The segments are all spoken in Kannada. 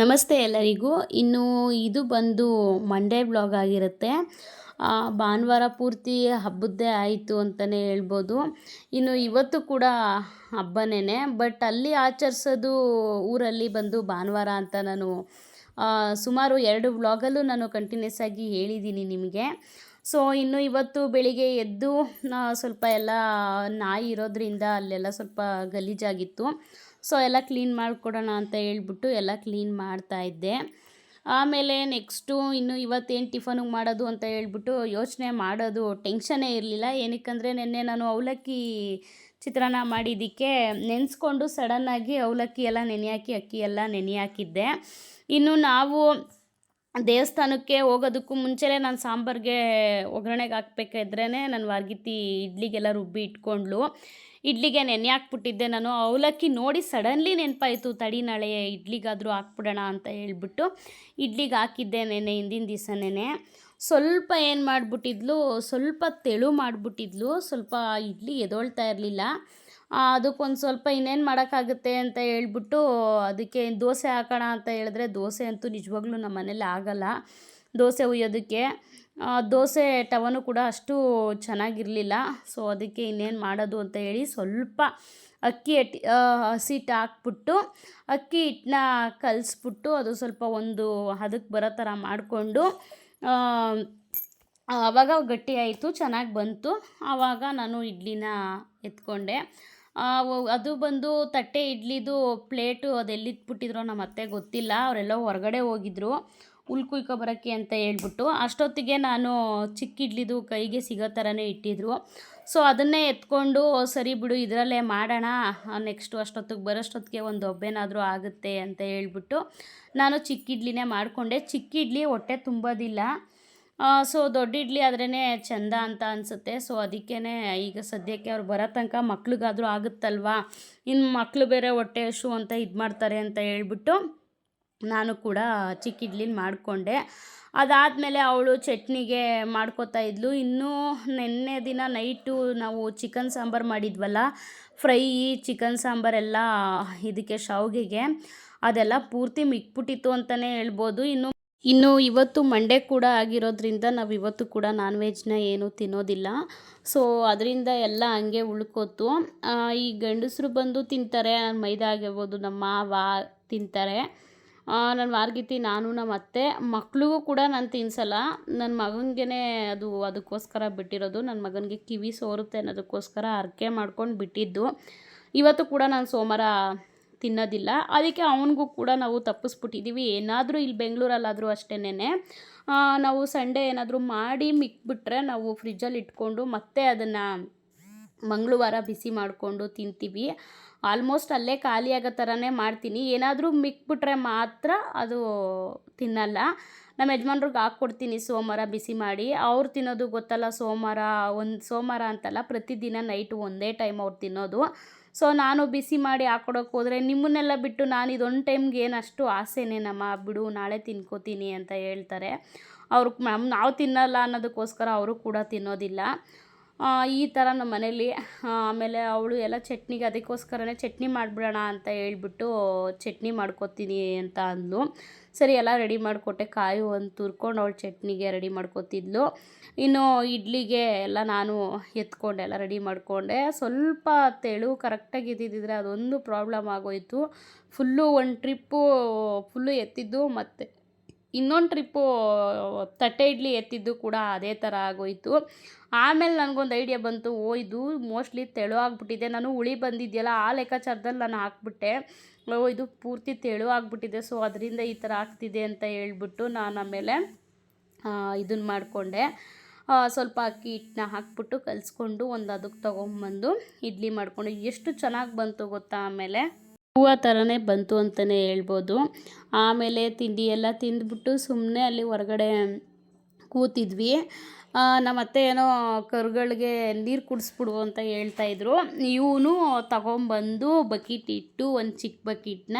ನಮಸ್ತೆ ಎಲ್ಲರಿಗೂ. ಇನ್ನು ಇದು ಬಂದು ಮಂಡೇ ಬ್ಲಾಗ್ ಆಗಿರುತ್ತೆ. ಭಾನುವಾರ ಪೂರ್ತಿ ಹಬ್ಬದ್ದೇ ಆಯಿತು ಅಂತಲೇ ಹೇಳ್ಬೋದು. ಇನ್ನು ಇವತ್ತು ಕೂಡ ಹಬ್ಬನೇ ಬಟ್ ಅಲ್ಲಿ ಆಚರಿಸೋದು ಊರಲ್ಲಿ ಬಂದು ಭಾನುವಾರ ಅಂತ ನಾನು ಸುಮಾರು ಎರಡು ವ್ಲಾಗಲ್ಲೂ ನಾನು ಕಂಟಿನ್ಯೂಸ್ ಆಗಿ ಹೇಳಿದ್ದೀನಿ ನಿಮಗೆ. ಸೊ ಇನ್ನು ಇವತ್ತು ಬೆಳಿಗ್ಗೆ ಎದ್ದು ಸ್ವಲ್ಪ ಎಲ್ಲ ನಾಯಿ ಇರೋದ್ರಿಂದ ಅಲ್ಲೆಲ್ಲ ಸ್ವಲ್ಪ ಗಲೀಜಾಗಿತ್ತು. ಸೊ ಎಲ್ಲ ಕ್ಲೀನ್ ಮಾಡಿಕೊಡೋಣ ಅಂತ ಹೇಳ್ಬಿಟ್ಟು ಎಲ್ಲ ಕ್ಲೀನ್ ಮಾಡ್ತಾ ಇದ್ದೆ. ಆಮೇಲೆ ನೆಕ್ಸ್ಟು ಇನ್ನು ಇವತ್ತೇನು ಟಿಫನಿಗೆ ಮಾಡೋದು ಅಂತ ಹೇಳ್ಬಿಟ್ಟು ಯೋಚನೆ ಮಾಡೋದು, ಟೆನ್ಷನೇ ಇರಲಿಲ್ಲ. ಏನಕ್ಕಂದರೆ ನಿನ್ನೆ ನಾನು ಅವಲಕ್ಕಿ ಚಿತ್ರಾನ್ನ ಮಾಡಿದ್ದಕ್ಕೆ ನೆನೆಸ್ಕೊಂಡು ಸಡನ್ನಾಗಿ ಅವಲಕ್ಕಿ ಎಲ್ಲ ನೆನೆ ಹಾಕಿ ಅಕ್ಕಿ ಎಲ್ಲ ನೆನೆ ಹಾಕಿದ್ದೆ ಇನ್ನು ನಾವು ದೇವಸ್ಥಾನಕ್ಕೆ ಹೋಗೋದಕ್ಕೂ ಮುಂಚೆನೇ ನಾನು ಸಾಂಬಾರಿಗೆ ಒಗ್ಗರಣೆಗೆ ಹಾಕ್ಬೇಕಾದ್ರೇ ನಾನು ವಾರ್ಗಿತಿ ಇಡ್ಲಿಗೆಲ್ಲ ರುಬ್ಬಿ ಇಟ್ಕೊಂಡ್ಲು ಇಡ್ಲಿಗೆ ನೆನೆ ಹಾಕ್ಬಿಟ್ಟಿದ್ದೆ ನಾನು. ಅವಲಕ್ಕಿ ನೋಡಿ ಸಡನ್ಲಿ ನೆನಪಾಯಿತು ತಡಿ ನಾಳೆ ಇಡ್ಲಿಗಾದರೂ ಹಾಕ್ಬಿಡೋಣ ಅಂತ ಹೇಳ್ಬಿಟ್ಟು ಇಡ್ಲಿಗೆ ಹಾಕಿದ್ದೆ ನೆನೆ ಹಿಂದಿನ ದಿವಸನೇ ಸ್ವಲ್ಪ ಏನು ಮಾಡಿಬಿಟ್ಟಿದ್ಲು ಸ್ವಲ್ಪ ತೆಳು ಮಾಡಿಬಿಟ್ಟಿದ್ಲು ಸ್ವಲ್ಪ ಇಡ್ಲಿ ಎದೊಳ್ತಾ ಇರಲಿಲ್ಲ. ಅದಕ್ಕೊಂದು ಸ್ವಲ್ಪ ಇನ್ನೇನು ಮಾಡೋಕ್ಕಾಗುತ್ತೆ ಅಂತ ಹೇಳ್ಬಿಟ್ಟು ಅದಕ್ಕೆ ದೋಸೆ ಹಾಕೋಣ ಅಂತ ಹೇಳಿದ್ರೆ ದೋಸೆ ಅಂತೂ ನಿಜವಾಗ್ಲೂ ನಮ್ಮ ಮನೇಲಿ ಆಗಲ್ಲ ದೋಸೆ ಹುಯ್ಯೋದಕ್ಕೆ. ಆ, ದೋಸೆ ಟವನು ಕೂಡ ಅಷ್ಟು ಚೆನ್ನಾಗಿರಲಿಲ್ಲ. ಸೊ ಅದಕ್ಕೆ ಇನ್ನೇನು ಮಾಡೋದು ಅಂತ ಹೇಳಿ ಸ್ವಲ್ಪ ಅಕ್ಕಿ ಹಿಟ್ಟು ಹಸಿ ಹಿಟ್ಟು ಹಾಕ್ಬಿಟ್ಟು, ಅಕ್ಕಿ ಹಿಟ್ಟನ್ನ ಕಲಿಸ್ಬಿಟ್ಟು ಅದು ಸ್ವಲ್ಪ ಒಂದು ಹದಕ್ಕೆ ಬರೋ ಥರ ಮಾಡಿಕೊಂಡು ಆವಾಗ ಗಟ್ಟಿ ಆಯಿತು, ಚೆನ್ನಾಗಿ ಬಂತು. ಆವಾಗ ನಾನು ಇಡ್ಲಿನ ಎತ್ಕೊಂಡೆ. ಅದು ಬಂದು ತಟ್ಟೆ ಇಡ್ಲಿದು ಪ್ಲೇಟು ಅದೆಲ್ಲಿ ಇದ್ಬಿಟ್ಟಿದ್ರು ನಮ್ಮ ಅತ್ತೆ ಗೊತ್ತಿಲ್ಲ. ಅವರೆಲ್ಲ ಹೊರಗಡೆ ಹೋಗಿದ್ರು. ಹುಲ್ ಕುಯ್ಕೊಬರೋಕ್ಕೆ ಅಂತ ಹೇಳ್ಬಿಟ್ಟು ಅಷ್ಟೊತ್ತಿಗೆ ನಾನು ಚಿಕ್ಕ ಇಡ್ಲಿದು ಕೈಗೆ ಸಿಗೋ ಥರನೇ ಇಟ್ಟಿದ್ರು. ಸೊ ಅದನ್ನೇ ಎತ್ಕೊಂಡು ಸರಿ ಬಿಡು, ಇದರಲ್ಲೇ ಮಾಡೋಣ, ನೆಕ್ಸ್ಟು ಅಷ್ಟೊತ್ತಿಗೆ ಬರೋಷ್ಟೊತ್ತಿಗೆ ಒಂದು ಒಬ್ಬೇನಾದರೂ ಆಗುತ್ತೆ ಅಂತ ಹೇಳ್ಬಿಟ್ಟು ನಾನು ಚಿಕ್ಕ ಇಡ್ಲಿನೇ ಮಾಡಿಕೊಂಡೆ. ಚಿಕ್ಕ ಇಡ್ಲಿ ಹೊಟ್ಟೆ ತುಂಬೋದಿಲ್ಲ. ಸೊ ದೊಡ್ಡ ಇಡ್ಲಿ ಆದ್ರೇ ಚೆಂದ ಅಂತ ಅನಿಸುತ್ತೆ. ಸೊ ಅದಕ್ಕೇ ಈಗ ಸದ್ಯಕ್ಕೆ ಅವ್ರು ಬರೋ ತನಕ ಮಕ್ಳಿಗಾದರೂ ಆಗುತ್ತಲ್ವಾ? ಇನ್ನು ಮಕ್ಕಳು ಬೇರೆ ಹೊಟ್ಟೆ ಶೂ ಅಂತ ಇದು ಮಾಡ್ತಾರೆ ಅಂತ ಹೇಳ್ಬಿಟ್ಟು ನಾನು ಕೂಡ ಚಿಕ್ಕ ಇಡ್ಲಿನ ಮಾಡಿಕೊಂಡೆ. ಅದಾದಮೇಲೆ ಅವಳು ಚಟ್ನಿಗೆ ಮಾಡ್ಕೋತಾ ಇದ್ಲು. ಇನ್ನೂ ನಿನ್ನೆ ದಿನ ನೈಟು ನಾವು ಚಿಕನ್ ಸಾಂಬಾರು ಮಾಡಿದ್ವಲ್ಲ, ಫ್ರೈ, ಚಿಕನ್ ಸಾಂಬಾರೆಲ್ಲ ಇದಕ್ಕೆ ಶಾವಿಗೆಗೆ, ಅದೆಲ್ಲ ಪೂರ್ತಿ ಮಿಕ್ಬಿಟ್ಟಿತ್ತು ಅಂತಲೇ ಹೇಳ್ಬೋದು. ಇನ್ನು ಇನ್ನು ಇವತ್ತು ಮಂಡೆ ಕೂಡ ಆಗಿರೋದ್ರಿಂದ ನಾವು ಇವತ್ತು ಕೂಡ ನಾನ್ ವೆಜ್ನ ಏನು ತಿನ್ನೋದಿಲ್ಲ. ಸೊ ಅದರಿಂದ ಎಲ್ಲ ಹಂಗೆ ಉಳ್ಕೋತು ಈ ಗಂಡಸರು ಬಂದು ತಿಂತಾರೆ, ಮೈದಾ ಆಗಿರ್ಬೋದು ನಮ್ಮ ಮಾವ ತಿಂತಾರೆ. ನನ್ನ ಮಾರ್ಗಿತಿ ನಾನು ನಮ್ಮ ಅತ್ತೆ. ಮಕ್ಳಿಗೂ ಕೂಡ ನಾನು ತಿನ್ಸಲ್ಲ. ನನ್ನ ಮಗನಿಗೆ ಅದು ಅದಕ್ಕೋಸ್ಕರ ಬಿಟ್ಟಿರೋದು. ನನ್ನ ಮಗನಿಗೆ ಕಿವಿ ಸೋರುತ್ತೆ ಅನ್ನೋದಕ್ಕೋಸ್ಕರ ಹರಕೆ ಮಾಡ್ಕೊಂಡು ಬಿಟ್ಟಿದ್ದು. ಇವತ್ತು ಕೂಡ ನಾನು ಸೋಮವಾರ ತಿನ್ನೋದಿಲ್ಲ. ಅದಕ್ಕೆ ಅವನಿಗೂ ಕೂಡ ನಾವು ತಪ್ಪಿಸ್ಬಿಟ್ಟಿದ್ದೀವಿ ಏನಾದರೂ ಇಲ್ಲಿ ಬೆಂಗಳೂರಲ್ಲಾದರೂ ಅಷ್ಟೇನೆ ನಾವು ಸಂಡೇ ಏನಾದರೂ ಮಾಡಿ ಮಿಕ್ಬಿಟ್ರೆ ನಾವು ಫ್ರಿಜ್ಜಲ್ಲಿ ಇಟ್ಕೊಂಡು ಮತ್ತೆ ಅದನ್ನು ಮಂಗಳವಾರ ಬಿಸಿ ಮಾಡಿಕೊಂಡು ತಿಂತೀವಿ. ಆಲ್ಮೋಸ್ಟ್ ಅಲ್ಲೇ ಖಾಲಿಯಾಗೋ ಥರನೇ ಮಾಡ್ತೀನಿ. ಏನಾದರೂ ಮಿಕ್ಬಿಟ್ರೆ ಮಾತ್ರ ಅದು ತಿನ್ನಲ್ಲ. ನಮ್ಮ ಯಜಮಾನ್ರಿಗೆ ಹಾಕ್ಕೊಡ್ತೀನಿ ಸೋಮವಾರ ಬಿಸಿ ಮಾಡಿ. ಅವ್ರು ತಿನ್ನೋದು ಗೊತ್ತಲ್ಲ, ಸೋಮವಾರ ಒಂದು ಸೋಮವಾರ ಅಂತಲ್ಲ, ಪ್ರತಿದಿನ ನೈಟು ಒಂದೇ ಟೈಮ್ ಅವ್ರು ತಿನ್ನೋದು. ಸೊ, ನಾನು ಬಿಸಿ ಮಾಡಿ ಹಾಕ್ಕೊಡೋಕೆ ಹೋದರೆ ನಿಮ್ಮನ್ನೆಲ್ಲ ಬಿಟ್ಟು ನಾನು ಇದೊಂದು ಟೈಮ್ಗೆ ಏನು ಅಷ್ಟು ಆಸೆನೇನಮ್ಮ ಬಿಡು, ನಾಳೆ ತಿನ್ಕೋತೀನಿ ಅಂತ ಹೇಳ್ತಾರೆ. ಅವ್ರಿಗೆ ನಾವು ತಿನ್ನಲ್ಲ ಅನ್ನೋದಕ್ಕೋಸ್ಕರ ಅವರು ಕೂಡ ತಿನ್ನೋದಿಲ್ಲ. ಈ ಥರ ನಮ್ಮ ಮನೇಲಿ ಆಮೇಲೆ ಅವಳು ಎಲ್ಲ ಚಟ್ನಿಗೆ ಅದಕ್ಕೋಸ್ಕರನೇ ಚಟ್ನಿ ಮಾಡಿಬಿಡೋಣ ಅಂತ ಹೇಳ್ಬಿಟ್ಟು ಚಟ್ನಿ ಮಾಡ್ಕೊತೀನಿ ಅಂತ ಅಂದಳು ಸರಿ, ಎಲ್ಲ ರೆಡಿ ಮಾಡಿಕೊಟ್ಟೆ. ಕಾಯಿ ಒಂದು ತುರ್ಕೊಂಡು ಅವಳು ಚಟ್ನಿಗೆ ರೆಡಿ ಮಾಡ್ಕೊತಿದ್ಲು. ಇನ್ನು ಇಡ್ಲಿಗೆ ಎಲ್ಲ ನಾನು ಎತ್ಕೊಂಡೆ, ಎಲ್ಲ ರೆಡಿ ಮಾಡಿಕೊಂಡೆ. ಸ್ವಲ್ಪ ತೆಳು ಕರೆಕ್ಟಾಗಿ ಎತ್ತಿದ್ದಿದ್ರೆ ಅದೊಂದು ಪ್ರಾಬ್ಲಮ್ ಆಗೋಯಿತು. ಫುಲ್ಲು ಒಂದು ಟ್ರಿಪ್ಪು ಫುಲ್ಲು ಎತ್ತಿದ್ದು ಮತ್ತು ಇನ್ನೊಂದು ಟ್ರಿಪ್ಪು ತಟ್ಟೆ ಇಡ್ಲಿ ಎತ್ತಿದ್ದು ಕೂಡ ಅದೇ ಥರ ಆಗೋಯಿತು. ಆಮೇಲೆ ನನಗೊಂದು ಐಡಿಯಾ ಬಂತು. ಓ, ಇದು ಮೋಸ್ಟ್ಲಿ ತೆಳು ಆಗಿಬಿಟ್ಟಿದೆ ನಾನು ಹುಳಿ ಬಂದಿದೆಯಲ್ಲ, ಆ ಲೆಕ್ಕಾಚಾರದಲ್ಲಿ ನಾನು ಹಾಕ್ಬಿಟ್ಟೆ. ಓ, ಇದು ಪೂರ್ತಿ ತೆಳು ಆಗಿಬಿಟ್ಟಿದೆ ಸೊ ಅದರಿಂದ ಈ ಥರ ಆಗ್ತಿದೆ ಅಂತ ಹೇಳ್ಬಿಟ್ಟು ನಾನು ಆಮೇಲೆ ಇದನ್ನು ಮಾಡಿಕೊಂಡೆ. ಸ್ವಲ್ಪ ಅಕ್ಕಿ ಹಿಟ್ಟನ್ನ ಹಾಕ್ಬಿಟ್ಟು ಕಲಿಸ್ಕೊಂಡು ಒಂದು ಅದಕ್ಕೆ ತೊಗೊಂಬಂದು ಇಡ್ಲಿ ಮಾಡಿಕೊಂಡು. ಎಷ್ಟು ಚೆನ್ನಾಗಿ ಬಂತು ಗೊತ್ತಾ ಆಮೇಲೆ? ಹೂವು ಥರನೇ ಬಂತು ಅಂತಲೇ ಹೇಳ್ಬೋದು. ಆಮೇಲೆ ತಿಂಡಿ ಎಲ್ಲ ತಿಂದ್ಬಿಟ್ಟು ಸುಮ್ಮನೆ ಅಲ್ಲಿ ಹೊರಗಡೆ ಕೂತಿದ್ವಿ. ನಮ್ಮ ಅತ್ತೆ ಏನೋ ಕರುಗಳಿಗೆ ನೀರು ಕುಡಿಸ್ಬಿಡು ಅಂತ ಹೇಳ್ತಾ ಇದ್ರು. ಇವನು ತಗೊಂಬಂದು ಬಕೀಟ್ ಇಟ್ಟು ಒಂದು ಚಿಕ್ಕ ಬಕೀಟ್ನ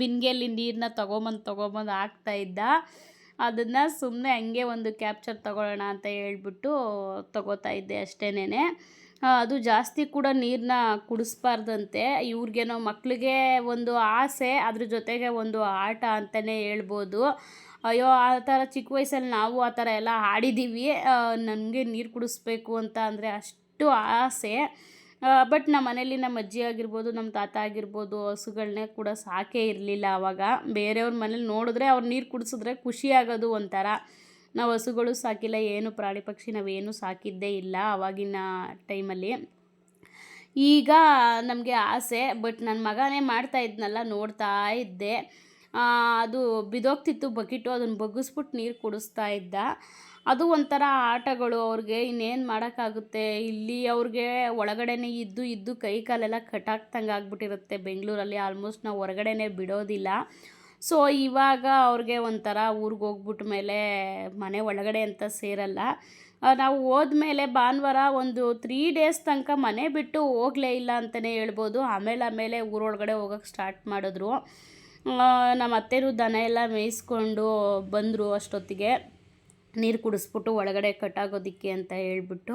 ಬಿನ್ಗೆಯಲ್ಲಿ ನೀರನ್ನ ತೊಗೊಂಬಂದು ತೊಗೊಂಬಂದು ಹಾಕ್ತಾ ಇದ್ದ. ಅದನ್ನು ಸುಮ್ಮನೆ ಹಂಗೆ ಒಂದು ಕ್ಯಾಪ್ಚರ್ ತಗೊಳ್ಳೋಣ ಅಂತ ಹೇಳ್ಬಿಟ್ಟು ತಗೋತಾ ಇದ್ದೆ ಅಷ್ಟೇನೆ ಅದು ಜಾಸ್ತಿ ಕೂಡ ನೀರನ್ನ ಕುಡಿಸ್ಬಾರ್ದಂತೆ. ಇವ್ರಿಗೇನೋ ಮಕ್ಕಳಿಗೆ ಒಂದು ಆಸೆ, ಅದ್ರ ಜೊತೆಗೆ ಒಂದು ಆಟ ಅಂತಲೇ ಹೇಳ್ಬೋದು. ಅಯ್ಯೋ, ಆ ಥರ ಚಿಕ್ಕ ವಯಸ್ಸಲ್ಲಿ ನಾವು ಆ ಥರ ಎಲ್ಲ ಆಡಿದ್ದೀವಿ ನನಗೆ ನೀರು ಕುಡಿಸ್ಬೇಕು ಅಂತ ಅಂದರೆ ಅಷ್ಟು ಆಸೆ. ಬಟ್ ನಮ್ಮ ಮನೇಲಿ ನಮ್ಮ ಅಜ್ಜಿ ಆಗಿರ್ಬೋದು, ನಮ್ಮ ತಾತ ಆಗಿರ್ಬೋದು ಹಸುಗಳನ್ನೇ ಕೂಡ ಸಾಕೇ ಇರಲಿಲ್ಲ ಆವಾಗ ಬೇರೆಯವ್ರ ಮನೇಲಿ ನೋಡಿದ್ರೆ ಅವ್ರು ನೀರು ಕುಡಿಸಿದ್ರೆ ಖುಷಿ ಆಗೋದು ಒಂಥರ. ನಾವು ಹಸುಗಳು ಸಾಕಿಲ್ಲ, ಏನು ಪ್ರಾಣಿ ಪಕ್ಷಿ ನಾವೇನು ಸಾಕಿದ್ದೇ ಇಲ್ಲ ಆವಾಗಿನ ಟೈಮಲ್ಲಿ. ಈಗ ನಮಗೆ ಆಸೆ, ಬಟ್ ನನ್ನ ಮಗನೇ ಮಾಡ್ತಾ ಇದ್ನಲ್ಲ, ನೋಡ್ತಾ ಇದ್ದೆ. ಅದು ಬಿದ್ದೋಗ್ತಿತ್ತು ಬಕೆಟು, ಅದನ್ನು ಬಗ್ಗಿಸ್ಬಿಟ್ಟು ನೀರು ಕುಡಿಸ್ತಾ ಇದ್ದ. ಅದು ಒಂಥರ ಆಟಗಳು, ಅವ್ರಿಗೆ ಇನ್ನೇನು ಮಾಡೋಕ್ಕಾಗುತ್ತೆ? ಇಲ್ಲಿ ಅವ್ರಿಗೆ ಒಳಗಡೆನೇ ಇದ್ದು ಇದ್ದು ಕೈ ಕಾಲೆಲ್ಲ ಕಟ್ಟಾಕ್ದಂಗೆ ಆಗ್ಬಿಟ್ಟಿರುತ್ತೆ ಬೆಂಗಳೂರಲ್ಲಿ, ಆಲ್ಮೋಸ್ಟ್ ನಾವು ಹೊರಗಡೆನೇ ಬಿಡೋದಿಲ್ಲ. ಸೊ, ಇವಾಗ ಅವ್ರಿಗೆ ಒಂಥರ ಊರಿಗೆ ಹೋಗ್ಬಿಟ್ಟ ಮೇಲೆ ಮನೆ ಒಳಗಡೆ ಅಂತ ಸೇರಲ್ಲ. ನಾವು ಹೋದ್ಮೇಲೆ ಭಾನುವಾರ ಒಂದು ತ್ರೀ ಡೇಸ್ ತನಕ ಮನೆ ಬಿಟ್ಟು ಹೋಗಲೇ ಇಲ್ಲ ಅಂತಲೇ ಹೇಳ್ಬೋದು. ಆಮೇಲೆ ಆಮೇಲೆ ಊರೊಳಗಡೆ ಹೋಗೋಕ್ಕೆ ಸ್ಟಾರ್ಟ್ ಮಾಡಿದ್ರು. ನಮ್ಮ ಅತ್ತೆರು ದನ ಎಲ್ಲ ಮೇಯಿಸ್ಕೊಂಡು ಬಂದರು ಅಷ್ಟೊತ್ತಿಗೆ. ನೀರು ಕುಡಿಸ್ಬಿಟ್ಟು ಒಳಗಡೆ ಕಟ್ಟಾಗೋದಕ್ಕೆ ಅಂತ ಹೇಳ್ಬಿಟ್ಟು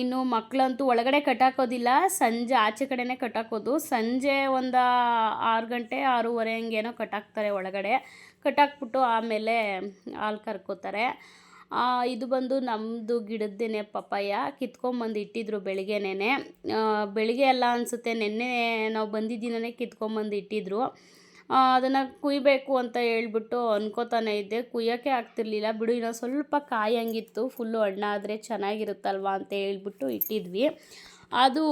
ಇನ್ನು ಮಕ್ಕಳಂತೂ ಒಳಗಡೆ ಕಟ್ಟಾಕೋದಿಲ್ಲ, ಸಂಜೆ ಆಚೆ ಕಡೆನೇ ಕಟ್ಟಾಕೋದು. ಸಂಜೆ ಒಂದು ಆರು ಗಂಟೆ, ಆರೂವರೆ ಹಂಗೇನೋ ಕಟ್ಟಾಕ್ತಾರೆ ಒಳಗಡೆ. ಕಟ್ಟಾಕ್ಬಿಟ್ಟು ಆಮೇಲೆ ಹಾಲು ಕರ್ಕೋತಾರೆ. ಇದು ಬಂದು ನಮ್ಮದು ಗಿಡದ್ದೇನೆ ಪಪ್ಪಾಯ. ಕಿತ್ಕೊಂಬಂದು ಇಟ್ಟಿದ್ರು ಬೆಳಿಗ್ಗೆನೇ ಬೆಳಿಗ್ಗೆ ಎಲ್ಲ ಅನಿಸುತ್ತೆ, ನಿನ್ನೆ ನಾವು ಬಂದಿದ್ದೀನೇ ಕಿತ್ಕೊಂಬಂದು ಇಟ್ಟಿದ್ರು. ಅದನ್ನು ಕುಯ್ಬೇಕು ಅಂತ ಹೇಳ್ಬಿಟ್ಟು ಅಂದ್ಕೋತಾನೆ ಇದ್ದೆ. ಕುಯ್ಯೋಕ್ಕೆ ಆಗ್ತಿರ್ಲಿಲ್ಲ. ಬಿಡು, ಇನ್ನೊಂದು ಸ್ವಲ್ಪ ಕಾಯಂಗಿತ್ತು. ಫುಲ್ಲು ಹಣ್ಣಾದರೆ ಚೆನ್ನಾಗಿರುತ್ತಲ್ವಾ ಅಂತ ಹೇಳ್ಬಿಟ್ಟು ಇಟ್ಟಿದ್ವಿ. ಅದು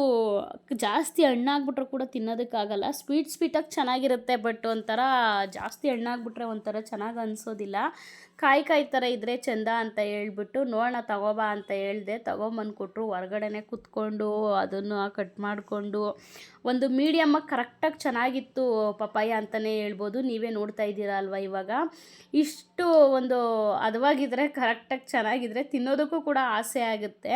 ಜಾಸ್ತಿ ಹಣ್ಣಾಗ್ಬಿಟ್ರೆ ಕೂಡ ತಿನ್ನೋದಕ್ಕಾಗಲ್ಲ. ಸ್ವೀಟ್ ಸ್ವೀಟಾಗಿ ಚೆನ್ನಾಗಿರುತ್ತೆ ಬಟ್ ಒಂಥರ ಜಾಸ್ತಿ ಹಣ್ಣಾಗ್ಬಿಟ್ರೆ ಒಂಥರ ಚೆನ್ನಾಗಿ ಅನಿಸೋದಿಲ್ಲ. ಕಾಯಿ ಕಾಯಿ ಥರ ಇದ್ದರೆ ಚೆಂದ ಅಂತ ಹೇಳ್ಬಿಟ್ಟು, ನೋಡೋಣ ತಗೋಬಾ ಅಂತ ಹೇಳಿದೆ, ತಗೊಂಬಂದು ಕೊಟ್ಟರು ಹೊರಗಡೆನೆ ಕುತ್ಕೊಂಡು ಅದನ್ನು ಕಟ್ ಮಾಡಿಕೊಂಡು. ಒಂದು ಮೀಡಿಯಮ್ಮಾಗಿ ಕರೆಕ್ಟಾಗಿ ಚೆನ್ನಾಗಿತ್ತು ಪಪ್ಪಾಯ ಅಂತಲೇ ಹೇಳ್ಬೋದು. ನೀವೇ ನೋಡ್ತಾ ಇದ್ದೀರಾ ಅಲ್ವಾ ಇವಾಗ? ಇಷ್ಟು ಒಂದು ಹದವಾಗಿದ್ರೆ ಕರೆಕ್ಟಾಗಿ ಚೆನ್ನಾಗಿದ್ರೆ ತಿನ್ನೋದಕ್ಕೂ ಕೂಡ ಆಸೆ ಆಗುತ್ತೆ.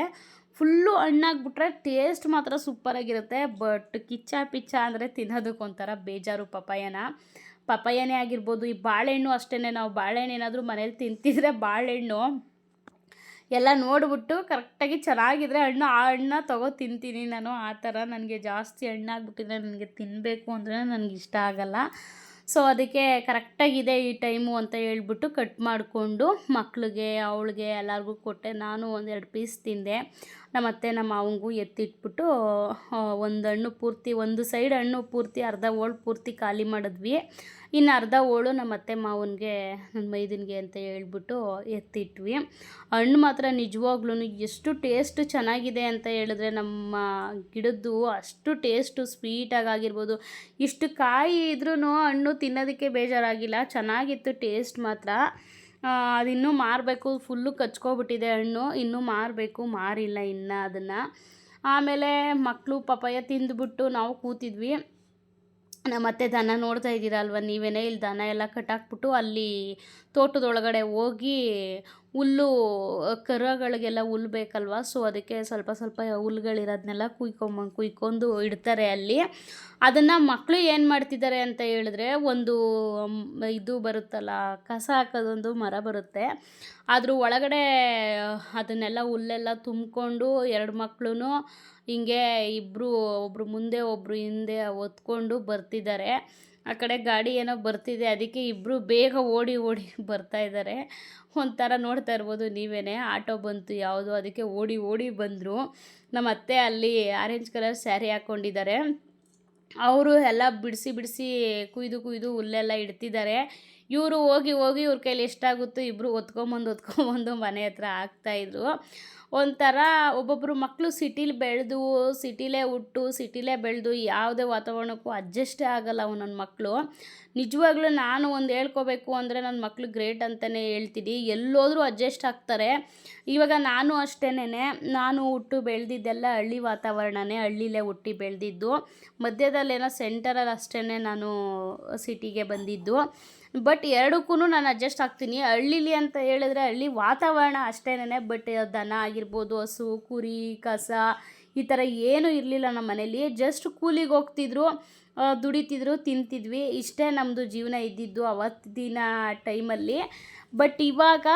ಫುಲ್ಲು ಹಣ್ಣಾಗ್ಬಿಟ್ರೆ ಟೇಸ್ಟ್ ಮಾತ್ರ ಸೂಪರಾಗಿರುತ್ತೆ. ಬಟ್ ಕಿಚ್ಚ ಪಿಚ್ಚ ಅಂದರೆ ತಿನ್ನೋದಕ್ಕೊಂಥರ ಬೇಜಾರು ಪಪಾಯನ ಪಪಾಯನೇ ಆಗಿರ್ಬೋದು, ಈ ಬಾಳೆಹಣ್ಣು ಅಷ್ಟೇ ನಾವು ಬಾಳೆಹಣ್ಣು ಏನಾದರೂ ಮನೇಲಿ ತಿಂತಿದ್ರೆ ಬಾಳೆಹಣ್ಣು ಎಲ್ಲ ನೋಡಿಬಿಟ್ಟು ಕರೆಕ್ಟಾಗಿ ಚೆನ್ನಾಗಿದ್ರೆ ಹಣ್ಣು, ಆ ಹಣ್ಣನ್ನ ತೊಗೋ ತಿಂತೀನಿ ನಾನು. ಆ ಥರ ನನಗೆ ಜಾಸ್ತಿ ಹಣ್ಣಾಗ್ಬಿಟ್ಟಿದ್ರೆ ನನಗೆ ತಿನ್ನಬೇಕು ಅಂದರೆ ನನಗೆ ಇಷ್ಟ ಆಗಲ್ಲ. ಸೊ, ಅದಕ್ಕೆ ಕರೆಕ್ಟಾಗಿದೆ ಈ ಟೈಮು ಅಂತ ಹೇಳ್ಬಿಟ್ಟು ಕಟ್ ಮಾಡಿಕೊಂಡು ಮಕ್ಳಿಗೆ, ಅವಳಿಗೆ ಎಲ್ಲರಿಗೂ ಕೊಟ್ಟೆ. ನಾನು ಒಂದೆರಡು ಪೀಸ್ ತಿಂದೆ. ನಮ್ಮ ಅತ್ತೆ, ನಮ್ಮ ಮಾವಂಗೂ ಎತ್ತಿಟ್ಬಿಟ್ಟು ಒಂದು ಹಣ್ಣು ಪೂರ್ತಿ, ಒಂದು ಸೈಡ್ ಹಣ್ಣು ಪೂರ್ತಿ, ಅರ್ಧ ಓಳು ಪೂರ್ತಿ ಖಾಲಿ ಮಾಡಿದ್ವಿ. ಇನ್ನು ಅರ್ಧ ಓಳು ನಮ್ಮ ಅತ್ತೆ ಮಾವನಿಗೆ, ನನ್ನ ಮೈದಿನಿಗೆ ಅಂತ ಹೇಳ್ಬಿಟ್ಟು ಎತ್ತಿಟ್ವಿ. ಹಣ್ಣು ಮಾತ್ರ ನಿಜವಾಗ್ಲೂ ಎಷ್ಟು ಟೇಸ್ಟ್ ಚೆನ್ನಾಗಿದೆ ಅಂತ ಹೇಳಿದ್ರೆ ನಮ್ಮ ಗಿಡದ್ದು ಅಷ್ಟು ಟೇಸ್ಟು ಸ್ವೀಟಾಗಿ ಆಗಿರ್ಬೋದು. ಇಷ್ಟು ಕಾಯಿ ಇದ್ರೂ ಹಣ್ಣು ತಿನ್ನೋದಕ್ಕೆ ಬೇಜಾರಾಗಿಲ್ಲ, ಚೆನ್ನಾಗಿತ್ತು ಟೇಸ್ಟ್ ಮಾತ್ರ. ಅದಿನ್ನೂ ಮಾರಬೇಕು ಫುಲ್ಲು ಕಚ್ಕೊಬಿಟ್ಟಿದೆ ಹಣ್ಣು, ಇನ್ನೂ ಮಾರಬೇಕು, ಮಾರಿಲ್ಲ ಇನ್ನು ಅದನ್ನು. ಆಮೇಲೆ ಮಕ್ಕಳು ಪಪಾಯ ತಿಂದುಬಿಟ್ಟು ನಾವು ಕೂತಿದ್ವಿ. ನಮ್ಮ ಅತ್ತೆ ದನ ನೋಡ್ತಾ ಇದ್ದೀರಲ್ವ, ನೀವೇನೇ ಇಲ್ಲಿ ದನ ಎಲ್ಲ ಕಟ್ಟಾಕ್ಬಿಟ್ಟು ಅಲ್ಲಿ ತೋಟದೊಳಗಡೆ ಹೋಗಿ ಹುಲ್ಲು ಕರುಗಳಿಗೆಲ್ಲ ಹುಲ್ಲು ಬೇಕಲ್ವ? ಸೊ ಅದಕ್ಕೆ ಸ್ವಲ್ಪ ಸ್ವಲ್ಪ ಹುಲ್ಗಳಿರೋದನ್ನೆಲ್ಲ ಕುಯ್ಕೊಂಬ, ಕುಯ್ಕೊಂಡು ಇಡ್ತಾರೆ ಅಲ್ಲಿ. ಅದನ್ನು ಮಕ್ಕಳು ಏನು ಮಾಡ್ತಿದ್ದಾರೆ ಅಂತ ಹೇಳಿದ್ರೆ, ಒಂದು ಇದು ಬರುತ್ತಲ್ಲ, ಕಸ ಹಾಕೋದೊಂದು ಮರ ಬರುತ್ತೆ. ಅದ್ರ ಒಳಗಡೆ, ಅದನ್ನೆಲ್ಲ ಹುಲ್ಲೆಲ್ಲ ತುಂಬಿಕೊಂಡು ಎರಡು ಮಕ್ಕಳು ಹಿಂಗೆ ಇಬ್ಬರು ಒಬ್ಬರು ಮುಂದೆ ಒಬ್ಬರು ಹಿಂದೆ ಹೊತ್ಕೊಂಡು ಬರ್ತಿದ್ದಾರೆ. ಆ ಕಡೆ ಗಾಡಿ ಏನೋ ಬರ್ತಿದೆ, ಅದಕ್ಕೆ ಇಬ್ಬರು ಬೇಗ ಓಡಿ ಓಡಿ ಬರ್ತಾ ಇದ್ದಾರೆ ಒಂಥರ ನೋಡ್ತಾ ಇರ್ಬೋದು ನೀವೇ ಆಟೋ ಬಂತು ಯಾವುದು, ಅದಕ್ಕೆ ಓಡಿ ಓಡಿ ಬಂದರು. ನಮ್ಮ ಅತ್ತೆ ಅಲ್ಲಿ ಆರೆಂಜ್ ಕಲರ್ ಸ್ಯಾರಿ ಹಾಕ್ಕೊಂಡಿದ್ದಾರೆ ಅವರು ಎಲ್ಲ ಬಿಡಿಸಿ ಬಿಡಿಸಿ ಕುಯ್ದು ಕುಯ್ದು ಹುಲ್ಲೆಲ್ಲ ಇಡ್ತಿದ್ದಾರೆ ಇವರು ಹೋಗಿ ಹೋಗಿ ಇವ್ರ ಕೈಲಿ ಎಷ್ಟಾಗುತ್ತೋ ಇಬ್ಬರು ಒತ್ಕೊಂಬಂದು ಒತ್ಕೊಂಬಂದು ಮನೆ ಹತ್ರ ಹಾಕ್ತಾಯಿದ್ರು ಒಂಥರ ಒಬ್ಬೊಬ್ಬರು ಮಕ್ಕಳು ಸಿಟೀಲಿ ಬೆಳೆದು, ಸಿಟಿಲೇ ಹುಟ್ಟು, ಸಿಟಿಲೇ ಬೆಳೆದು ಯಾವುದೇ ವಾತಾವರಣಕ್ಕೂ ಅಡ್ಜಸ್ಟೇ ಆಗಲ್ಲ ನನ್ನ ಮಕ್ಕಳು ನಿಜವಾಗ್ಲೂ ನಾನು ಒಂದು ಹೇಳ್ಕೋಬೇಕು ಅಂದರೆ ನನ್ನ ಮಕ್ಕಳು ಗ್ರೇಟ್ ಅಂತಲೇ ಹೇಳ್ತೀನಿ. ಎಲ್ಲೋದರೂ ಅಡ್ಜಸ್ಟ್ ಆಗ್ತಾರೆ. ಇವಾಗ ನಾನು ಅಷ್ಟೇನೆ ನಾನು ಹುಟ್ಟು ಬೆಳೆದಿದ್ದೆಲ್ಲ ಹಳ್ಳಿ ವಾತಾವರಣನೇ, ಹಳ್ಳಿಲೇ ಹುಟ್ಟಿ ಬೆಳೆದಿದ್ದು. ಮಧ್ಯದಲ್ಲೇನೋ ಸೆಂಟರಲ್ಲಿ ಅಷ್ಟೇ ನಾನು ಸಿಟಿಗೆ ಬಂದಿದ್ದು. ಬಟ್ ಎರಡಕ್ಕೂ ನಾನು ಅಡ್ಜಸ್ಟ್ ಆಗ್ತೀನಿ. ಹಳ್ಳಿಲಿ ಅಂತ ಹೇಳಿದ್ರೆ ಹಳ್ಳಿ ವಾತಾವರಣ ಅಷ್ಟೇನೆ ಬಟ್ ದನ ಆಗಿರ್ಬೋದು, ಹಸು, ಕುರಿ, ಕಸ ಈ ಥರ ಏನೂ ಇರಲಿಲ್ಲ ನಮ್ಮ ಮನೇಲಿ. ಜಸ್ಟ್ ಕೂಲಿಗೆ ಹೋಗ್ತಿದ್ರು ದುಡಿತಿದ್ರು, ತಿಂತಿದ್ವಿ. ಇಷ್ಟೇ ನಮ್ಮದು ಜೀವನ ಇದ್ದಿದ್ದು ಅವತ್ತಿನ ಟೈಮಲ್ಲಿ ಬಟ್ ಇವಾಗ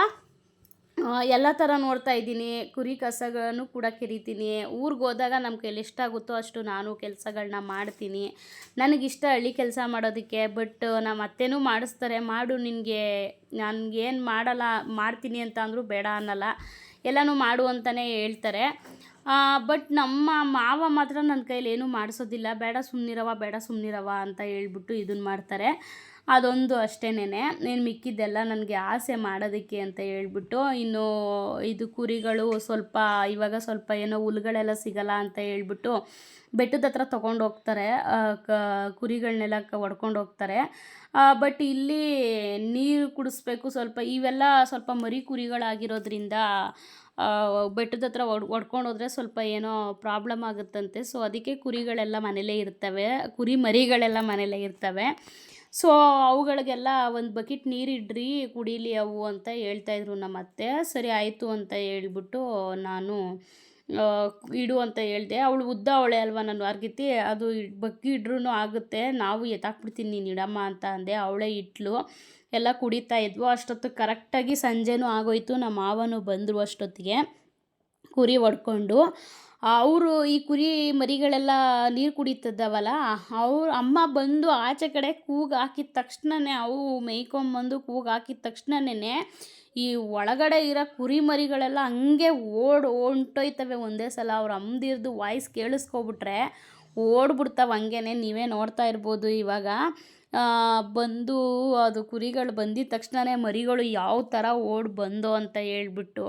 ಎಲ್ಲ ಥರ ನೋಡ್ತಾ ಇದ್ದೀನಿ. ಕುರಿ ಕಸಗಳನ್ನು ಕೂಡ ಕೆರಿತೀನಿ. ಊರಿಗೆ ಹೋದಾಗ ನಮ್ಮ ಕೈಲಿ ಎಷ್ಟಾಗುತ್ತೋ ಅಷ್ಟು ನಾನು ಕೆಲಸಗಳನ್ನ ಮಾಡ್ತೀನಿ. ನನಗಿಷ್ಟ ಹಳ್ಳಿ ಕೆಲಸ ಮಾಡೋದಕ್ಕೆ, ಬಟ್ ನಮ್ಮ ಅತ್ತೆನೂ ಮಾಡಿಸ್ತಾರೆ, ಮಾಡು ನಿನಗೆ, ನನಗೇನು ಮಾಡಲ್ಲ, ಮಾಡ್ತೀನಿ ಅಂತ ಅಂದರೂ ಬೇಡ ಅನ್ನಲ್ಲ. ಎಲ್ಲನೂ ಮಾಡು ಅಂತಲೇ ಹೇಳ್ತಾರೆ. ಬಟ್ ನಮ್ಮ ಮಾವ ಮಾತ್ರ ನನ್ನ ಕೈಲಿ ಏನೂ ಮಾಡಿಸೋದಿಲ್ಲ. ಬೇಡ ಸುಮ್ಮನಿರವ ಬೇಡ ಸುಮ್ಮನಿರವ ಅಂತ ಹೇಳ್ಬಿಟ್ಟು ಇದನ್ನು ಮಾಡ್ತಾರೆ. ಅದೊಂದು ಅಷ್ಟೇನೆ ಏನು ಮಿಕ್ಕಿದ್ದೆಲ್ಲ ನನಗೆ ಆಸೆ ಮಾಡೋದಕ್ಕೆ ಅಂತ ಹೇಳ್ಬಿಟ್ಟು, ಇನ್ನು ಇದು ಕುರಿಗಳು ಸ್ವಲ್ಪ, ಇವಾಗ ಸ್ವಲ್ಪ ಏನೋ ಹುಲ್ಗಳೆಲ್ಲ ಸಿಗಲ್ಲ ಅಂತ ಹೇಳ್ಬಿಟ್ಟು ಬೆಟ್ಟದ ಹತ್ರ ತೊಗೊಂಡು ಹೋಗ್ತಾರೆ. ಕುರಿಗಳನ್ನೆಲ್ಲ ಹೊಡ್ಕೊಂಡು ಹೋಗ್ತಾರೆ. ಬಟ್ ಇಲ್ಲಿ ನೀರು ಕುಡಿಸ್ಬೇಕು ಸ್ವಲ್ಪ, ಇವೆಲ್ಲ ಸ್ವಲ್ಪ ಮರಿ ಕುರಿಗಳಾಗಿರೋದ್ರಿಂದ ಬೆಟ್ಟದ ಹತ್ರ ಹೋದ್ರೆ ಸ್ವಲ್ಪ ಏನೋ ಪ್ರಾಬ್ಲಮ್ ಆಗುತ್ತಂತೆ. ಸೊ, ಅದಕ್ಕೆ ಕುರಿಗಳೆಲ್ಲ ಮನೇಲೇ ಇರ್ತವೆ. ಕುರಿ ಮರಿಗಳೆಲ್ಲ ಮನೇಲೇ ಇರ್ತವೆ. ಸೊ ಅವುಗಳಿಗೆಲ್ಲ ಒಂದು ಬಕೆಟ್ ನೀರು ಇಡ್ರಿ, ಕುಡೀಲಿ ಅವು ಅಂತ ಹೇಳ್ತಾಯಿದ್ರು ನಮ್ಮ ಅತ್ತೆ. ಸರಿ ಆಯಿತು ಅಂತ ಹೇಳ್ಬಿಟ್ಟು ನಾನು ಇಡು ಅಂತ ಹೇಳಿದೆ. ಅವಳು ಉದ್ದ ಅವಳೆ ಅಲ್ವಾ ನಾನು ಅರ್ಗಿತಿ ಅದು ಬಗ್ಗಿ ಇಡ್ರೂ ಆಗುತ್ತೆ. ನಾವು ಎತ್ತಾಕ್ಬಿಡ್ತೀನಿ ನೀನು ಇಡಮ್ಮ ಅಂತ ಅಂದೆ. ಅವಳೇ ಇಟ್ಲು. ಎಲ್ಲ ಕುಡಿತಾ ಇದ್ವು. ಅಷ್ಟೊತ್ತು ಕರೆಕ್ಟಾಗಿ ಸಂಜೆನೂ ಆಗೋಯ್ತು. ನಮ್ಮ ಮಾವನು ಬಂದರು ಅಷ್ಟೊತ್ತಿಗೆ. ಕುರಿ ಹೊಡ್ಕೊಂಡು. ಅವರು ಈ ಕುರಿ ಮರಿಗಳೆಲ್ಲ ನೀರು ಕುಡಿತಿದ್ದಾವಲ್ಲ, ಅವ್ರ ಅಮ್ಮ ಬಂದು ಆಚೆ ಕಡೆ ಕೂಗು ಹಾಕಿದ ತಕ್ಷಣನೇ, ಅವು ಮೇಯ್ಕೊಂಬಂದು ಕೂಗು ಹಾಕಿದ ತಕ್ಷಣನೇ ಈ ಒಳಗಡೆ ಇರೋ ಕುರಿ ಮರಿಗಳೆಲ್ಲ ಹಂಗೆ ಓಡ್ ಹೊಂಟೋಯ್ತವೆ ಒಂದೇ ಸಲ. ಅವ್ರ ಅಮ್ಮದಿರ್ದು ವಾಯ್ಸ್ ಕೇಳಿಸ್ಕೊಬಿಟ್ರೆ ಓಡ್ಬಿಡ್ತಾವೆ ಹಂಗೇನೆ. ನೀವೇ ನೋಡ್ತಾ ಇರ್ಬೋದು ಇವಾಗ. ಬಂದು ಅದು ಕುರಿಗಳು ಬಂದಿದ ತಕ್ಷಣನೇ ಮರಿಗಳು ಯಾವ ಥರ ಓಡಿ ಬಂದೋ ಅಂತ ಹೇಳ್ಬಿಟ್ಟು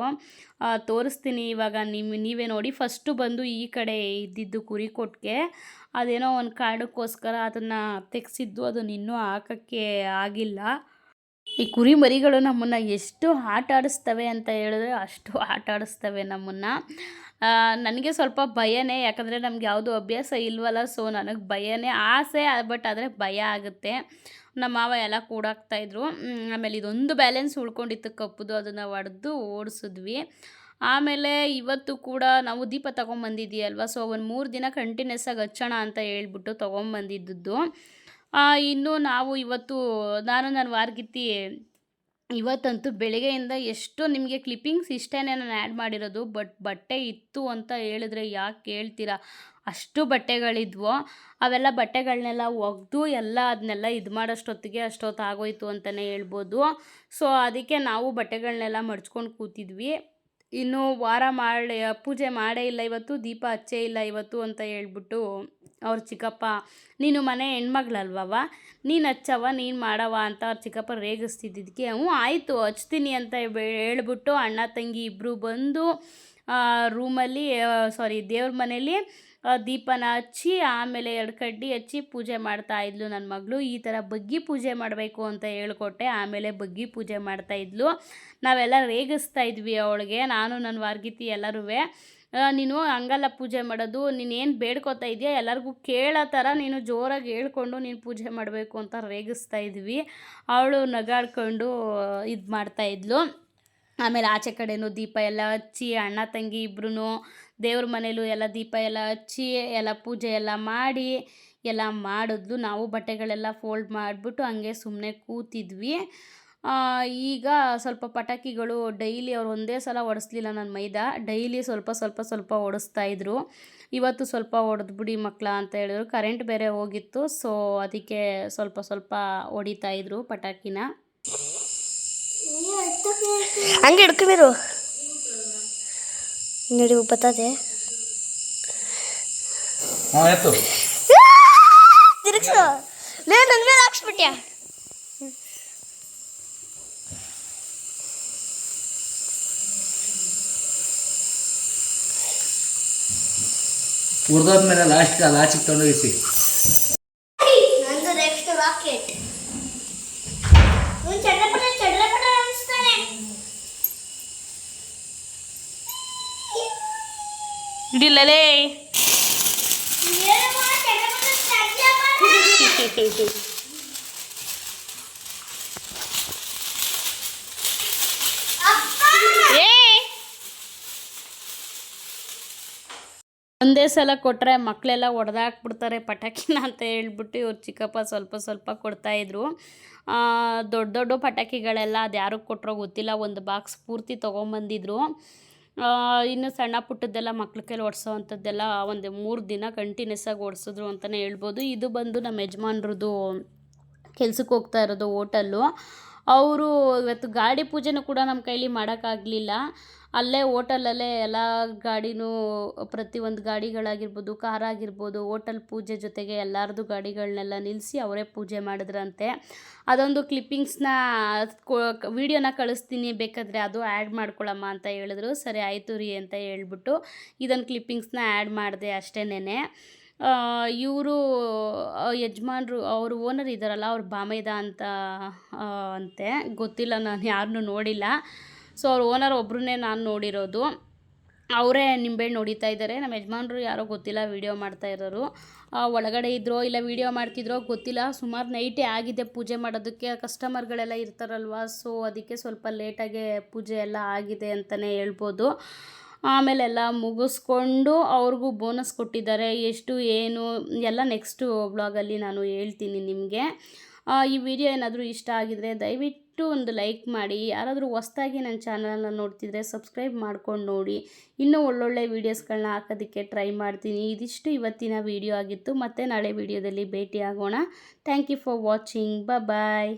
ತೋರಿಸ್ತೀನಿ ಇವಾಗ ನಿಮ್ಮ ನೀವೇ ನೋಡಿ. ಫಸ್ಟು ಬಂದು ಈ ಕಡೆ ಇದ್ದಿದ್ದು ಕುರಿ ಕೊಟ್ಟಿಗೆ ಅದೇನೋ ಒಂದು ಕಾರಣಕ್ಕೋಸ್ಕರ ಅದನ್ನು ತೆಗೆಸಿದ್ದು, ಅದನ್ನ ಇನ್ನೂ ಹಾಕೋಕ್ಕೆ ಆಗಿಲ್ಲ. ಈ ಕುರಿ ಮರಿಗಳು ನಮ್ಮನ್ನು ಎಷ್ಟು ಆಟ ಆಡಿಸ್ತವೆ ಅಂತ ಹೇಳಿದ್ರೆ ಅಷ್ಟು ಆಟ ಆಡಿಸ್ತವೆ ನಮ್ಮನ್ನು ನನಗೆ ಸ್ವಲ್ಪ ಭಯನೇ, ಯಾಕಂದರೆ ನಮ್ಗೆ ಯಾವುದು ಅಭ್ಯಾಸ ಇಲ್ವಲ್ಲ ಸೊ ನನಗೆ ಭಯನೇ, ಆಸೆ ಬಟ್ ಆದರೆ ಭಯ ಆಗುತ್ತೆ. ನಮ್ಮ ಮಾವ ಎಲ್ಲ ಕೂಡಾಕ್ತಾಯಿದ್ರು ಆಮೇಲೆ ಇದೊಂದು ಬ್ಯಾಲೆನ್ಸ್ ಉಳ್ಕೊಂಡಿತ್ತು ಕಪ್ಪುದು, ಅದನ್ನು ಹೊಡೆದು ಓಡಿಸಿದ್ವಿ. ಆಮೇಲೆ ಇವತ್ತು ಕೂಡ ನಾವು ದೀಪ ತೊಗೊಂಬಂದಿದ್ದೀಯಲ್ವ ಸೊ ಒಂದು ಮೂರು ದಿನ ಕಂಟಿನ್ಯೂಸ್ ಆಗಿ ಹಚ್ಚೋಣ ಅಂತ ಹೇಳ್ಬಿಟ್ಟು ತೊಗೊಂಬಂದಿದ್ದು ಇನ್ನು ನಾವು ಇವತ್ತು, ನಾನು ನನ್ನ ವಾರ್ಗಿತ್ತಿ, ಇವತ್ತಂತೂ ಬೆಳಗ್ಗೆಯಿಂದ ಎಷ್ಟು ನಿಮಗೆ ಕ್ಲಿಪ್ಪಿಂಗ್ಸ್ ಇಷ್ಟೇ ನಾನು ಆ್ಯಡ್ ಮಾಡಿರೋದು ಬಟ್ ಬಟ್ಟೆ ಇತ್ತು ಅಂತ ಹೇಳಿದ್ರೆ ಯಾಕೆ ಕೇಳ್ತೀರಾ? ಅಷ್ಟು ಬಟ್ಟೆಗಳಿದ್ವೋ. ಅವೆಲ್ಲ ಬಟ್ಟೆಗಳನ್ನೆಲ್ಲ ಒಗೆದು ಎಲ್ಲ ಅದನ್ನೆಲ್ಲ ಇದು ಮಾಡೋಷ್ಟೊತ್ತಿಗೆ ಅಷ್ಟೊತ್ತು ಆಗೋಯ್ತು ಅಂತಲೇ ಹೇಳ್ಬೋದು. ಸೊ ಅದಕ್ಕೆ ನಾವು ಬಟ್ಟೆಗಳನ್ನೆಲ್ಲ ಮಡ್ಚ್ಕೊಂಡು ಕೂತಿದ್ವಿ. ಇನ್ನು ವಾರ ಮಾಡಿ ಪೂಜೆ ಮಾಡೇ ಇಲ್ಲ ಇವತ್ತು, ದೀಪ ಹಚ್ಚೇ ಇಲ್ಲ ಇವತ್ತು ಅಂತ ಹೇಳ್ಬಿಟ್ಟು ಅವ್ರ ಚಿಕ್ಕಪ್ಪ, ನೀನು ಮನೆ ಹೆಣ್ಮಗ್ಳಲ್ವವ ನೀನು ಹಚ್ಚವ ನೀನು ಮಾಡವ ಅಂತ ಅವ್ರ ಚಿಕ್ಕಪ್ಪ ರೇಗಿಸ್ತಿದ್ದಿದ್ದಕ್ಕೆ ಹ್ಞೂ, ಆಯಿತು, ಹಚ್ತೀನಿ ಅಂತ ಹೇಳ್ಬಿಟ್ಟು ಅಣ್ಣ, ತಂಗಿ ಇಬ್ಬರು ಬಂದು ರೂಮಲ್ಲಿ ಸಾರಿ ದೇವ್ರ ಮನೇಲಿ ದೀಪನ ಹಚ್ಚಿ ಆಮೇಲೆ ಎರಡು ಕಡ್ಡಿ ಹಚ್ಚಿ ಪೂಜೆ ಮಾಡ್ತಾ ಇದ್ಲು ನನ್ನ ಮಗಳು. ಈ ಥರ ಬಗ್ಗಿ ಪೂಜೆ ಮಾಡಬೇಕು ಅಂತ ಹೇಳ್ಕೊಟ್ಟೆ. ಆಮೇಲೆ ಬಗ್ಗಿ ಪೂಜೆ ಮಾಡ್ತಾ ಇದ್ಲು. ನಾವೆಲ್ಲ ರೇಗಿಸ್ತಾ ಇದ್ವಿ ಅವಳಿಗೆ. ನಾನು ನನ್ನ ವಾರ್ಗಿತಿ ಎಲ್ಲರೂ ನೀನು ಹಂಗಲ್ಲ ಪೂಜೆ ಮಾಡೋದು. ನೀನೇನು ಬೇಡ್ಕೊತಾ ಇದೆಯಾ? ಎಲ್ಲರಿಗೂ ಕೇಳೋ ಥರ ನೀನು ಜೋರಾಗಿ ಹೇಳ್ಕೊಂಡು ನೀನು ಪೂಜೆ ಮಾಡಬೇಕು ಅಂತ ರೇಗಿಸ್ತಾ ಇದ್ವಿ. ಅವಳು ನಗಾಡ್ಕೊಂಡು ಇದು ಮಾಡ್ತಾಯಿದ್ಲು ಆಮೇಲೆ ಆಚೆ ಕಡೆನೂ ದೀಪ ಎಲ್ಲ ಹಚ್ಚಿ, ಅಣ್ಣ, ತಂಗಿ ಇಬ್ರು ದೇವ್ರ ಮನೇಲೂ ಎಲ್ಲ ದೀಪ ಎಲ್ಲ ಹಚ್ಚಿ, ಎಲ್ಲ ಪೂಜೆ ಎಲ್ಲ ಮಾಡಿ, ಎಲ್ಲ ಮಾಡಿದ್ಲು. ನಾವು ಬಟ್ಟೆಗಳೆಲ್ಲ ಫೋಲ್ಡ್ ಮಾಡಿಬಿಟ್ಟು ಹಂಗೆ ಸುಮ್ಮನೆ ಕೂತಿದ್ವಿ. ಈಗ ಸ್ವಲ್ಪ ಪಟಾಕಿಗಳು ಡೈಲಿ ಅವ್ರು ಒಂದೇ ಸಲ ಹೊಡೆಸ್ಲಿಲ್ಲ ನನ್ನ ಮೈದಾ. ಡೈಲಿ ಸ್ವಲ್ಪ ಸ್ವಲ್ಪ ಸ್ವಲ್ಪ ಹೊಡೆಸ್ತಾ ಇದ್ರು. ಇವತ್ತು ಸ್ವಲ್ಪ ಹೊಡೆದ್ಬಿಡಿ ಮಕ್ಕಳ ಅಂತ ಹೇಳಿದ್ರು. ಕರೆಂಟ್ ಬೇರೆ ಹೋಗಿತ್ತು ಸೊ ಅದಕ್ಕೆ ಸ್ವಲ್ಪ ಸ್ವಲ್ಪ ಹೊಡಿತಾ ಇದ್ರು ಪಟಾಕಿನ. ಹಂಗೆ ಹಿಡ್ಕೊಂಡಿರು ನೋಡಿ ಬರ್ತದೆ ಹಾಂ ಎತ್ತು ತಿರುಗ್ಸು ಲೇ ನನ್ನ ಮೇಲೆ ಹಾಕ್ಸ್ಬಿಟ್ಯಾ ಉರ್ದೋದ್ಮೇಲೆ ಲಾಸ್ಟ್ ಅಲ್ಲಿ ಆಚೆಗೆ ತೊಗೊಂಡೋಗಿಸಿ ಒಂದೇ ಸಲ ಕೊಟ್ಟರೆ ಮಕ್ಕಳೆಲ್ಲ ಒಡೆದಾಕ್ಬಿಡ್ತಾರೆ ಪಟಾಕಿನ ಅಂತ ಹೇಳ್ಬಿಟ್ಟು ಇವ್ರು ಚಿಕ್ಕಪ್ಪ ಸ್ವಲ್ಪ ಸ್ವಲ್ಪ ಕೊಡ್ತಾಯಿದ್ರು ದೊಡ್ಡ ದೊಡ್ಡ ಪಟಾಕಿಗಳೆಲ್ಲ ಅದು ಯಾರಿಗೆ ಕೊಟ್ಟರೋ ಗೊತ್ತಿಲ್ಲ. ಒಂದು ಬಾಕ್ಸ್ ಪೂರ್ತಿ ತೊಗೊಂಬಂದಿದ್ರು. ಇನ್ನು ಸಣ್ಣ ಪುಟ್ಟದ್ದೆಲ್ಲ ಮಕ್ಳ ಕೈಲಿ ಓಡಿಸೋ ಅಂಥದ್ದೆಲ್ಲ ಒಂದು ಮೂರು ದಿನ ಕಂಟಿನ್ಯೂಸ್ ಆಗಿ ಓಡಿಸಿದ್ರು ಅಂತಲೇ ಹೇಳ್ಬೋದು. ಇದು ಬಂದು ನಮ್ಮ ಯಜಮಾನ್ರದ್ದು ಕೆಲ್ಸಕ್ಕೆ ಹೋಗ್ತಾ ಇರೋದು ಓಟಲ್ಲು ಅವರು ಇವತ್ತು ಗಾಡಿ ಪೂಜೆನೂ ಕೂಡ ನಮ್ಮ ಕೈಲಿ ಮಾಡೋಕ್ಕಾಗಲಿಲ್ಲ. ಅಲ್ಲೇ ಹೋಟೆಲಲ್ಲೇ ಎಲ್ಲ ಗಾಡಿನೂ ಪ್ರತಿಯೊಂದು ಗಾಡಿಗಳಾಗಿರ್ಬೋದು, ಕಾರ್ ಆಗಿರ್ಬೋದು, ಹೋಟೆಲ್ ಪೂಜೆ ಜೊತೆಗೆ ಎಲ್ಲರದ್ದು ಗಾಡಿಗಳನ್ನೆಲ್ಲ ನಿಲ್ಲಿಸಿ ಅವರೇ ಪೂಜೆ ಮಾಡಿದ್ರಂತೆ. ಅದೊಂದು ಕ್ಲಿಪ್ಪಿಂಗ್ಸ್ನ ವಿಡಿಯೋನ ಕಳಿಸ್ತೀನಿ, ಬೇಕಾದರೆ ಅದು ಆ್ಯಡ್ ಮಾಡ್ಕೊಳಮ್ಮ ಅಂತ ಹೇಳಿದ್ರು. ಸರಿ, ಆಯಿತು ರೀ ಅಂತ ಹೇಳ್ಬಿಟ್ಟು ಇದೊಂದು ಕ್ಲಿಪ್ಪಿಂಗ್ಸ್ನ ಆ್ಯಡ್ ಮಾಡಿದೆ ಅಷ್ಟೇನೆ ಇವರು ಯಜಮಾನ್ರು, ಅವರು ಓನರ್ ಇದ್ದಾರಲ್ಲ ಅವ್ರು ಬಾಮೇದ ಅಂತ ಅಂತೆ. ಗೊತ್ತಿಲ್ಲ, ನಾನು ಯಾರನ್ನೂ ನೋಡಿಲ್ಲ. ಸೊ ಅವ್ರ ಓನರ್ ಒಬ್ಬರನ್ನೇ ನಾನು ನೋಡಿರೋದು. ಅವರೇ ನಿಂಬೆಹಣ್ಣು ಹೊಡಿತಾ ಇದ್ದಾರೆ ನಮ್ಮ ಯಜಮಾನ್ರು ಯಾರೋ ಗೊತ್ತಿಲ್ಲ ವೀಡಿಯೋ ಮಾಡ್ತಾ ಇರೋರು. ಒಳಗಡೆ ಇದ್ರೋ ಇಲ್ಲ ವೀಡಿಯೋ ಮಾಡ್ತಿದ್ರೋ ಗೊತ್ತಿಲ್ಲ. ಸುಮಾರು ನೈಟೇ ಆಗಿದೆ ಪೂಜೆ ಮಾಡೋದಕ್ಕೆ. ಕಸ್ಟಮರ್ಗಳೆಲ್ಲ ಇರ್ತಾರಲ್ವ, ಸೊ ಅದಕ್ಕೆ ಸ್ವಲ್ಪ ಲೇಟಾಗೆ ಪೂಜೆ ಎಲ್ಲ ಆಗಿದೆ ಅಂತಲೇ ಹೇಳ್ಬೋದು. ಆಮೇಲೆ ಎಲ್ಲ ಮುಗಿಸ್ಕೊಂಡು ಅವ್ರಿಗೂ ಬೋನಸ್ ಕೊಟ್ಟಿದ್ದಾರೆ. ಎಷ್ಟು, ಏನು, ಎಲ್ಲ ನೆಕ್ಸ್ಟು ಬ್ಲಾಗಲ್ಲಿ ನಾನು ಹೇಳ್ತೀನಿ ನಿಮಗೆ. ಈ ವಿಡಿಯೋ ಏನಾದರೂ ಇಷ್ಟ ಆಗಿದರೆ ದಯವಿಟ್ಟು ಒಂದು ಲೈಕ್ ಮಾಡಿ. ಯಾರಾದರೂ ಹೊಸ್ದಾಗಿ ನನ್ನ ಚಾನಲನ್ನು ನೋಡ್ತಿದ್ರೆ ಸಬ್ಸ್ಕ್ರೈಬ್ ಮಾಡ್ಕೊಂಡು ನೋಡಿ. ಇನ್ನೂ ಒಳ್ಳೊಳ್ಳೆ ವೀಡಿಯೋಸ್ಗಳನ್ನ ಹಾಕೋದಕ್ಕೆ ಟ್ರೈ ಮಾಡ್ತೀನಿ. ಇದಿಷ್ಟು ಇವತ್ತಿನ ವಿಡಿಯೋ ಆಗಿತ್ತು. ಮತ್ತೆ ನಾಳೆ ವಿಡಿಯೋದಲ್ಲಿ ಭೇಟಿ ಆಗೋಣ thank you for watching. Bye